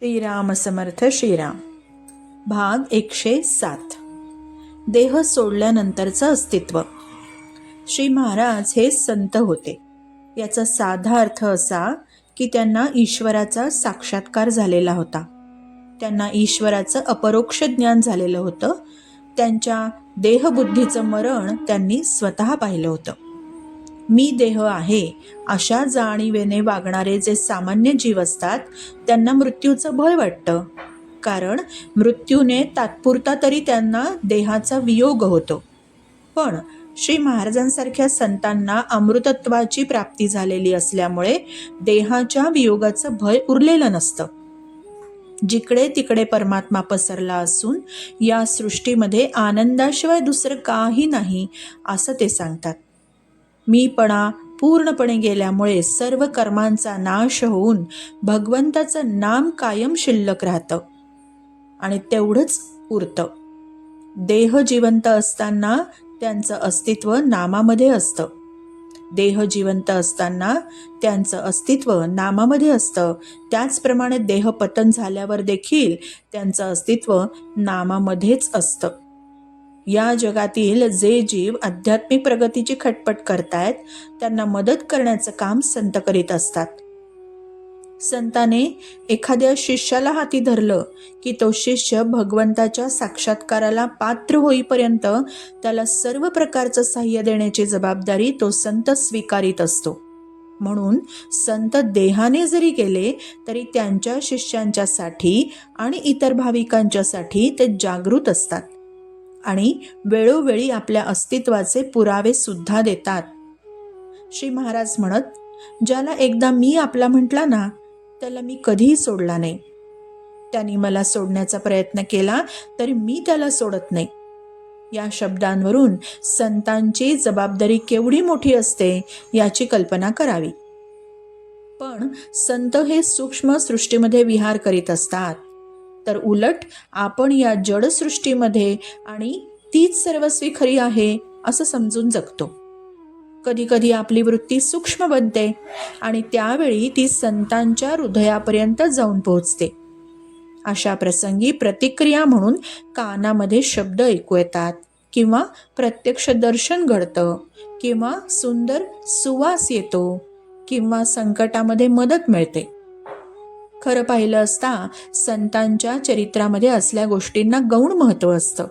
श्रीराम समर्थ श्रीराम. भाग एकशे सात. देह सोडल्यानंतरचं अस्तित्व. श्री महाराज हे संत होते. याचा साधा अर्थ असा की त्यांना ईश्वराचा साक्षात्कार झालेला होता. त्यांना ईश्वराचं अपरोक्ष ज्ञान झालेलं होतं. त्यांच्या देहबुद्धीचं मरण त्यांनी स्वतः पाहिलं होतं. मी देह आहे अशा जाणीवेने वागणारे जे सामान्य जीव असतात त्यांना मृत्यूचं भय वाटतं. कारण मृत्यूने तात्पुरता तरी त्यांना देहाचा वियोग होतो. पण श्री महाराजांसारख्या संतांना अमृतत्वाची प्राप्ती झालेली असल्यामुळे देहाच्या वियोगाचं भय उरलेलं नसतं. जिकडे तिकडे परमात्मा पसरला असून या सृष्टीमध्ये आनंदाशिवाय दुसरं काही नाही असं ते सांगतात. मीपणा पूर्णपणे गेल्यामुळे सर्व कर्मांचा नाश होऊन भगवंताचं नाम कायम शिल्लक राहतं आणि तेवढंच उरतं. देह जिवंत असताना त्यांचं अस्तित्व नामामध्ये असतं. देह जिवंत असताना त्यांचं अस्तित्व नामामध्ये असतं. त्याचप्रमाणे देह पतन झाल्यावर देखील त्यांचं अस्तित्व नामामध्येच असतं. या जगातील जे जीव आध्यात्मिक प्रगतीची खटपट करतायत त्यांना मदत करण्याचं काम संत करीत असतात. संताने एखाद्या शिष्याला हाती धरलं की तो शिष्य भगवंताच्या साक्षात्काराला पात्र होईपर्यंत त्याला सर्व प्रकारचं सहाय्य देण्याची जबाबदारी तो संत स्वीकारित असतो. म्हणून संत देहाने जरी गेले तरी त्यांच्या शिष्यांच्यासाठी आणि इतर भाविकांच्यासाठी ते जागृत असतात. आणि वेळोवेळी आपल्या अस्तित्वाचे पुरावे सुद्धा देतात. श्री महाराज म्हणत ज्याला एकदा मी आपला म्हटला ना त्याला मी कधीही सोडला नाही. त्यांनी मला सोडण्याचा प्रयत्न केला तरी मी त्याला सोडत नाही. या शब्दांवरून संतांची जबाबदारी केवढी मोठी असते याची कल्पना करावी. पण संत हे सूक्ष्म सृष्टीमध्ये विहार करीत असतात. तर उलट आपण या जडसृष्टीमध्ये आणि तीच सर्वस्वी खरी आहे असं समजून जगतो. कधी कधी आपली वृत्ती सूक्ष्म बनते आणि त्यावेळी ती संतांच्या हृदयापर्यंत जाऊन पोहोचते. अशा प्रसंगी प्रतिक्रिया म्हणून कानामध्ये शब्द ऐकू येतात किंवा प्रत्यक्ष दर्शन घडतं किंवा सुंदर सुवास येतो किंवा संकटामध्ये मदत मिळते. खरं पाहिलं असता संतांच्या चरित्रामध्ये असल्या गोष्टींना गौण महत्त्व असतं.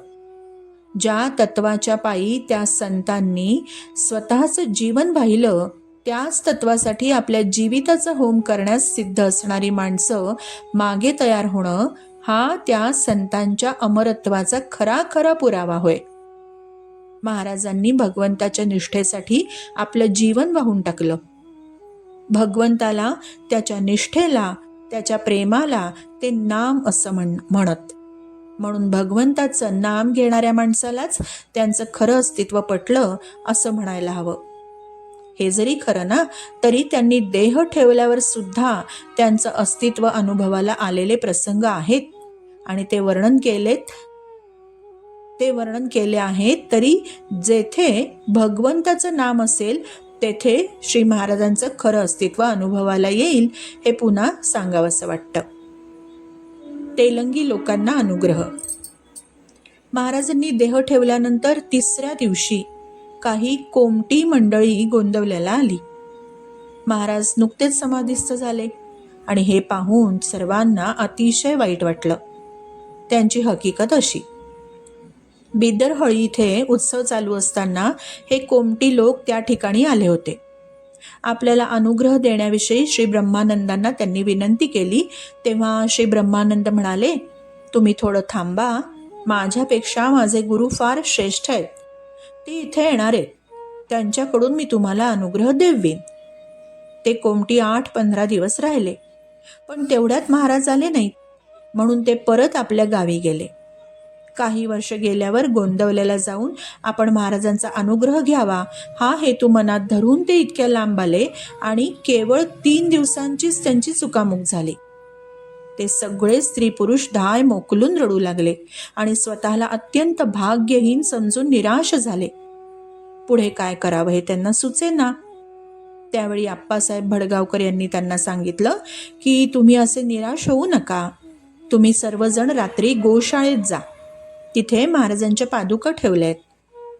ज्या तत्वाच्या पायी त्या संतांनी स्वतःचं जीवन वाहिलं त्याच तत्वासाठी आपल्या जीविताचं होम करण्यास सिद्ध असणारी माणसं मागे तयार होणं हा त्या संतांच्या अमरत्वाचा खरा खरा पुरावा होय. महाराजांनी भगवंताच्या निष्ठेसाठी आपलं जीवन वाहून टाकलं. भगवंताला त्याच्या निष्ठेला त्याच्या प्रेमाला ते नाम असं म्हण म्हणत. म्हणून भगवंताचं नाम घेणाऱ्या माणसालाच त्यांचं खरं अस्तित्व पटलं असं म्हणायला हवं. हे जरी खरं ना तरी त्यांनी देह ठेवल्यावर सुद्धा त्यांचं अस्तित्व अनुभवाला आलेले प्रसंग आहेत. आणि ते वर्णन केलेत ते वर्णन केले आहेत तरी जेथे भगवंताचं नाम असेल तेथे श्री महाराजांचं खरं अस्तित्व अनुभवाला येईल हे पुन्हा सांगावंसं वाटतं. तेलंगी लोकांना अनुग्रह. महाराजांनी देह ठेवल्यानंतर तिसऱ्या दिवशी काही कोमटी मंडळी गोंदवल्याला आली. महाराज नुकतेच समाधिस्थ झाले आणि हे पाहून सर्वांना अतिशय वाईट वाटलं. त्यांची हकीकत अशी. बिदरहळी इथे उत्सव चालू असताना हे कोमटी लोक त्या ठिकाणी आले होते. आपल्याला अनुग्रह देण्याविषयी श्री ब्रह्मानंदांना त्यांनी विनंती केली. तेव्हा श्री ब्रह्मानंद म्हणाले तुम्ही थोडं थांबा. माझ्यापेक्षा माझे गुरु फार श्रेष्ठ आहेत. ते इथे येणार आहेत. त्यांच्याकडून मी तुम्हाला अनुग्रह देवीन. ते कोमटी आठ पंधरा दिवस राहिले. पण तेवढ्यात महाराज आले नाहीत. म्हणून ते परत आपल्या गावी गेले. काही वर्ष गेल्यावर गोंदवल्याला जाऊन आपण महाराजांचा अनुग्रह घ्यावा. हा हेतू मनात धरून ते इतक्या लांब आले आणि केवळ तीन दिवसांचीच त्यांची चुकामुक झाली. ते सगळे स्त्री पुरुष धाय मोकलून रडू लागले आणि स्वतःला अत्यंत भाग्यहीन समजून निराश झाले. पुढे काय करावं हे त्यांना सुचेना. त्यावेळी आप्पासाहेब भडगावकर यांनी त्यांना सांगितलं की तुम्ही असे निराश होऊ नका. तुम्ही सर्वजण रात्री गोशाळेत जा. तिथे महाराजांच्या पादुका ठेवल्या आहेत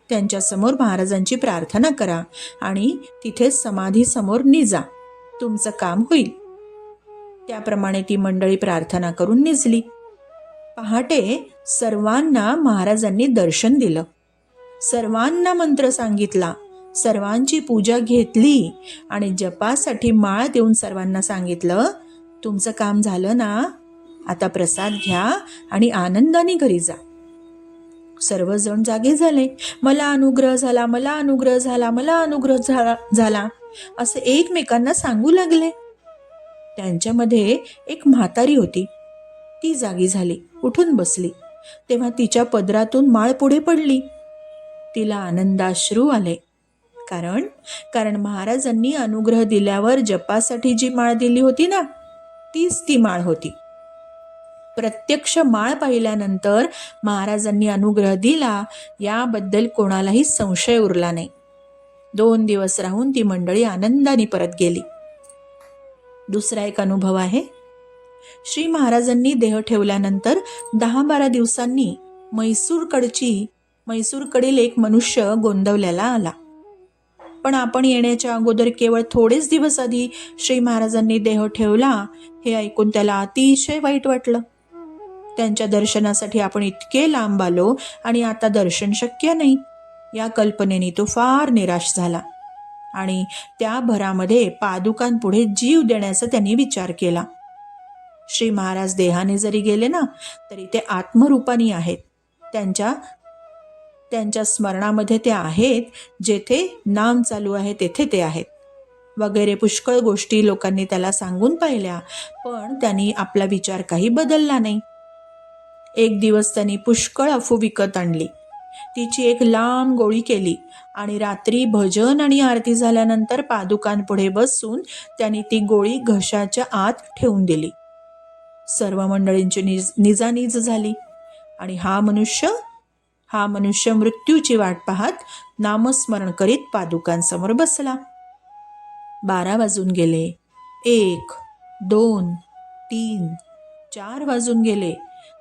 त्यांच्यासमोर महाराजांची प्रार्थना करा आणि तिथे समाधीसमोर निजा. तुमचं काम होईल. त्याप्रमाणे ती मंडळी प्रार्थना करून निजली. पहाटे सर्वांना महाराजांनी दर्शन दिलं. सर्वांना मंत्र सांगितला. सर्वांची पूजा घेतली आणि जपासाठी माळ देऊन सर्वांना सांगितलं तुमचं काम झालं ना? आता प्रसाद घ्या आणि आनंदाने घरी जा. सर्वजण जागे झाले. मला अनुग्रह झाला मला अनुग्रह झाला मला अनुग्रह झाला झाला असं एकमेकांना सांगू लागले. त्यांच्यामध्ये एक म्हातारी होती. ती जागी झाली उठून बसली. तेव्हा तिच्या पदरातून माळ पुढे पडली. तिला आनंदाश्रू आले. कारण कारण महाराजांनी अनुग्रह दिल्यावर जपासाठी जी माळ दिली होती ना तीच ती माळ होती. प्रत्यक्ष माळ पाहिल्यानंतर महाराजांनी अनुग्रह दिला याबद्दल कोणालाही संशय उरला नाही. दोन दिवस राहून ती मंडळी आनंदाने परत गेली. दुसरा एक अनुभव आहे. श्री महाराजांनी देह ठेवल्यानंतर दहा बारा दिवसांनी म्हैसूरकडची म्हैसूरकडील एक मनुष्य गोंदवल्याला आला. पण आपण येण्याच्या अगोदर केवळ थोडेच दिवस आधी श्री महाराजांनी देह ठेवला हे ऐकून त्याला अतिशय वाईट वाटलं. त्यांच्या दर्शनासाठी आपण इतके लांब आलो आणि आता दर्शन शक्य नाही. या कल्पनेने तो फार निराश झाला आणि त्या भरामध्ये पादुकांपुढे जीव देण्याचा त्यांनी विचार केला. श्री महाराज देहाने जरी गेले ना तरी ते आत्मरूपानी आहेत. त्यांच्या त्यांच्या स्मरणामध्ये ते आहेत जेथे नाम चालू आहे तेथे ते आहेत. वगैरे पुष्कळ गोष्टी लोकांनी त्याला सांगून पाहिल्या पण त्यांनी आपला विचार काही बदलला नाही. एक दिवस त्यांनी पुष्कळ अफू विकत आणली. तिची एक लांब गोळी केली आणि रात्री भजन आणि आरती झाल्यानंतर पादुकांपुढे बसून त्यांनी ती गोळी घशाच्या आत ठेवून दिली. सर्व मंडळींची निज निजानीज झाली आणि हा मनुष्य हा मनुष्य मृत्यूची वाट पाहत नामस्मरण करीत पादुकांसमोर बसला. बारा वाजून गेले. एक दोन तीन चार वाजून गेले.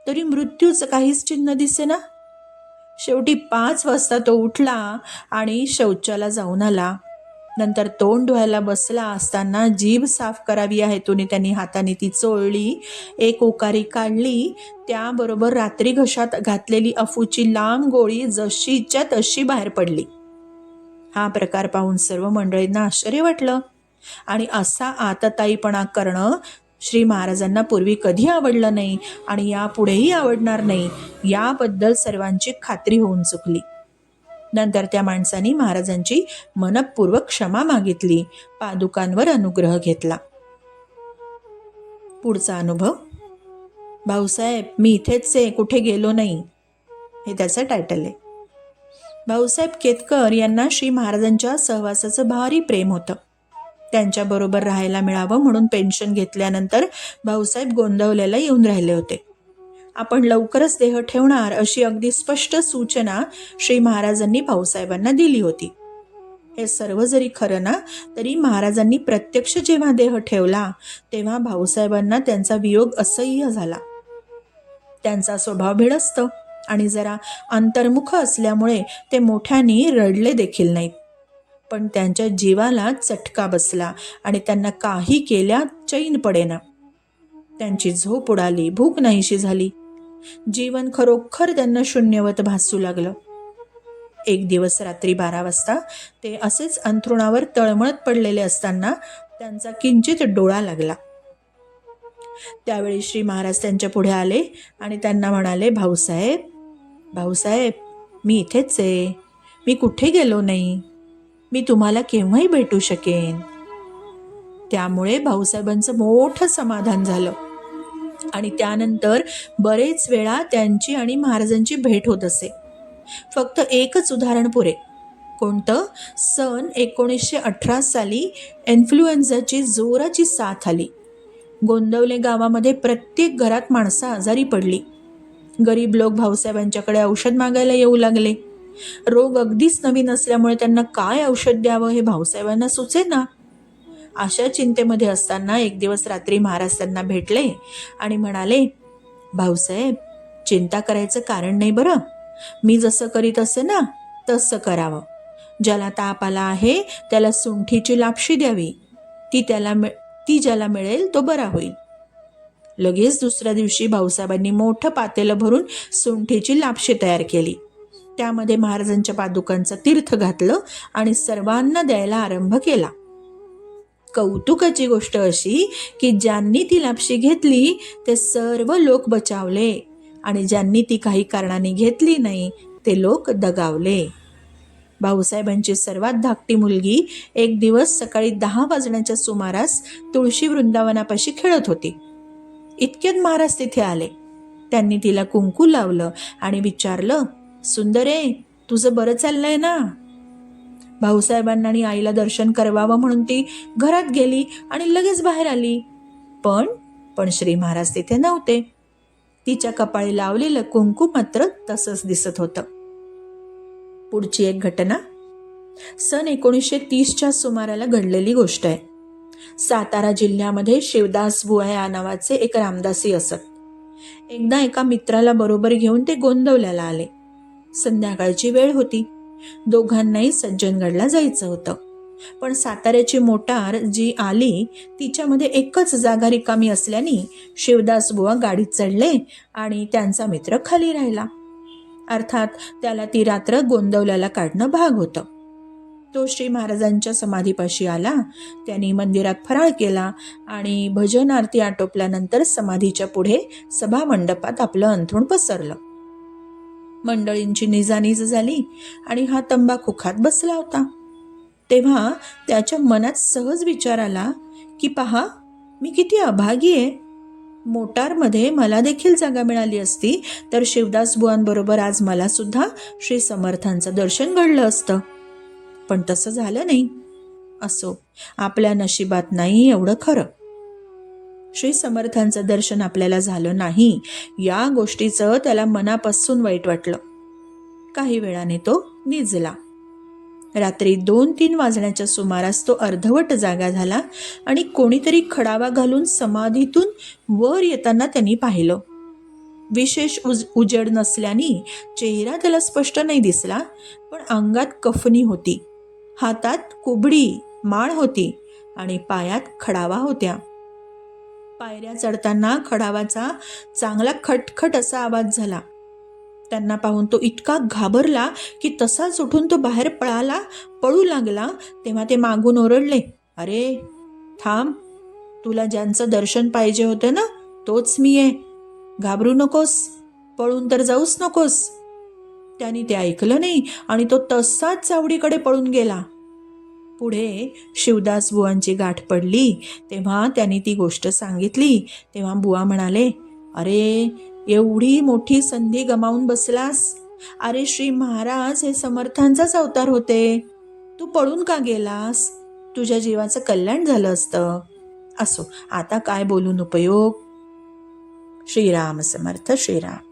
तरी मृत्यूचं काहीच चिन्ह दिसेना शेवटी पाच वाजता तो उठला आणि शौचाला जाऊन आला. नंतर तोंड धुवायला बसला असताना जीभ साफ करावी आहे तुने त्यांनी हाताने ती चोळली एक ओकारी काढली त्याबरोबर रात्री घशात घातलेली अफूची लांब गोळी जशीच्या तशी बाहेर पडली. हा प्रकार पाहून सर्व मंडळींना आश्चर्य वाटलं. आणि असा आतताईपणा करणं श्री महाराजांना पूर्वी कधी आवडलं नाही आणि यापुढेही आवडणार नाही याबद्दल सर्वांची खात्री होऊन चुकली. नंतर त्या माणसाने महाराजांची मनपूर्वक क्षमा मागितली पादुकांवर अनुग्रह घेतला. पुढचा अनुभव भाऊसाहेब मी इथेच आहे कुठे गेलो नाही हे त्याचं टायटल आहे. भाऊसाहेब केतकर यांना श्री महाराजांच्या सहवासाचं भारी प्रेम होतं. त्यांच्याबरोबर राहायला मिळावं म्हणून पेन्शन घेतल्यानंतर भाऊसाहेब गोंदवल्याला येऊन राहिले होते. आपण लवकरच देह ठेवणार अशी अगदी स्पष्ट सूचना श्री महाराजांनी भाऊसाहेबांना दिली होती. हे सर्व जरी खरं ना तरी महाराजांनी प्रत्यक्ष जेव्हा देह ठेवला तेव्हा भाऊसाहेबांना त्यांचा वियोग असह्य झाला. त्यांचा स्वभाव भिडस्त आणि जरा अंतर्मुख असल्यामुळे ते मोठ्याने रडले देखील नाहीत. पण त्यांच्या जीवाला चटका बसला आणि त्यांना काही केल्या चैन पडेना. त्यांची झोप उडाली भूक नाहीशी झाली. जीवन खरोखर त्यांना शून्यवत भासू लागलं. एक दिवस रात्री बारा वाजता ते असेच अंथरुणावर तळमळत पडलेले असताना त्यांचा किंचित डोळा लागला. त्यावेळी श्री महाराज त्यांच्या पुढे आले आणि त्यांना म्हणाले भाऊसाहेब भाऊसाहेब मी इथेच आहे. मी कुठे गेलो नाही? मी तुम्हाला केव्हाही भेटू शकेन. त्यामुळे भाऊसाहेबांचं मोठं समाधान झालं. आणि त्यानंतर बरेच वेळा त्यांची आणि महाराजांची भेट होत असे. फक्त एकच उदाहरण पुरे. कोणतं? सन एकोणीसशे अठरा साली इन्फ्लुएन्झाची जोराची साथ आली. गोंदवले गावामध्ये प्रत्येक घरात माणसं आजारी पडली. गरीब लोक भाऊसाहेबांच्याकडे औषध मागायला येऊ लागले. रोग अगदीच नवीन असल्यामुळे त्यांना काय औषध द्यावं हे भाऊसाहेबांना सुचे ना. अशा चिंतेमध्ये असताना एक दिवस रात्री महाराज त्यांना भेटले आणि म्हणाले भाऊसाहेब चिंता करायचं कारण नाही बरं. मी जसं करीत असे ना तसं करावं. ज्याला ताप आला आहे त्याला सुंठीची लापशी द्यावी. ती त्याला मिळ ती ज्याला मिळेल तो बरा होईल. लगेच दुसऱ्या दिवशी भाऊसाहेबांनी मोठं पातेलं भरून सुंठीची लापशी तयार केली. त्यामध्ये महाराजांच्या पादुकांचं तीर्थ घातलं आणि सर्वांना द्यायला आरंभ केला. कौतुकाची गोष्ट अशी की ज्यांनी ती लापशी घेतली ते सर्व लोक बचावले आणि ज्यांनी ती काही कारणाने घेतली नाही ते लोक दगावले. भाऊसाहेबांची सर्वात धाकटी मुलगी एक दिवस सकाळी दहा वाजण्याच्या सुमारास तुळशी वृंदावनापाशी खेळत होती. इतक्यात महाराज तिथे आले. त्यांनी तिला कुंकू लावलं आणि विचारलं सुंदरे तुझं बरं चाललंय ना? भाऊसाहेबांना आणि आईला दर्शन करवावं म्हणून ती घरात गेली आणि लगेच बाहेर आली. पण पण श्री महाराज तिथे नव्हते. तिच्या कपाळी लावलेलं कुंकू मात्र तसंच दिसत होतं. पुढची एक घटना? सन एकोणीसशे तीसच्या सुमाराला घडलेली गोष्ट आहे. सातारा जिल्ह्यामध्ये शिवदास बुवा या नावाचे एक रामदासी असत. एकदा एका मित्राला बरोबर घेऊन ते गोंदवल्याला आले. संध्याकाळची वेळ होती. दोघांनाही सज्जनगडला जायचं होतं. पण साताऱ्याची मोटार जी आली तिच्यामध्ये एकच जागा रिकामी असल्याने शिवदास बुवा गाडीत चढले आणि त्यांचा मित्र खाली राहिला. अर्थात त्याला ती रात्र गोंदवल्याला काढणं भाग होतं. तो श्री महाराजांच्या समाधीपाशी आला त्यांनी मंदिरात फराळ केला आणि भजन आरती आटोपल्यानंतर समाधीच्या पुढे सभा मंडपात आपलं अंथरूण पसरलं. मंडळींची निजानीज झाली आणि हा तंबाखू खात बसला होता. तेव्हा त्याच्या मनात सहज विचार आला की पहा मी किती अभागी आहे. मोटारमध्ये मला देखील जागा मिळाली असती तर शिवदास बुवांबरोबर आज मला सुद्धा श्री समर्थांचं दर्शन घडलं असतं. पण तसं झालं नाही. असो आपल्या नशिबात नाही एवढं खरं. श्री समर्थांचं दर्शन आपल्याला झालं नाही. या गोष्टीचं त्याला मनापासून वाईट वाटलं. काही वेळाने तो निजला. रात्री दोन तीन वाजण्याच्या सुमारास तो अर्धवट जागा झाला आणि कोणीतरी खडावा घालून समाधीतून वर येताना त्यांनी पाहिलं. विशेष उज उजेड नसल्याने चेहरा त्याला स्पष्ट नाही दिसला पण अंगात कफनी होती. हातात कुबडी माळ होती आणि पायात खडावा होत्या. पायऱ्या चढताना खडावाचा चांगला खटखट असा आवाज झाला. त्यांना पाहून तो इतका घाबरला की तसाच उठून तो बाहेर पळाला पळू लागला. तेव्हा ते मागून ओरडले अरे थांब. तुला ज्यांचं दर्शन पाहिजे होतं ना तोच मी आहे घाबरू नकोस पळून तर जाऊच नकोस. त्याने ते ऐकलं नाही आणि तो तसाच चावडीकडे पळून गेला. पुढे शिवदास बुवांची गाठ पडली. तेव्हा त्यांनी ती गोष्ट सांगितली. तेव्हा बुवा म्हणाले अरे एवढी मोठी संधी गमावून बसलास? अरे श्री महाराज हे समर्थांचाच अवतार होते. तू पळून का गेलास? तुझ्या जीवाचं कल्याण झालं असतं. असो आता काय बोलून उपयोग? श्रीराम समर्थ श्रीराम.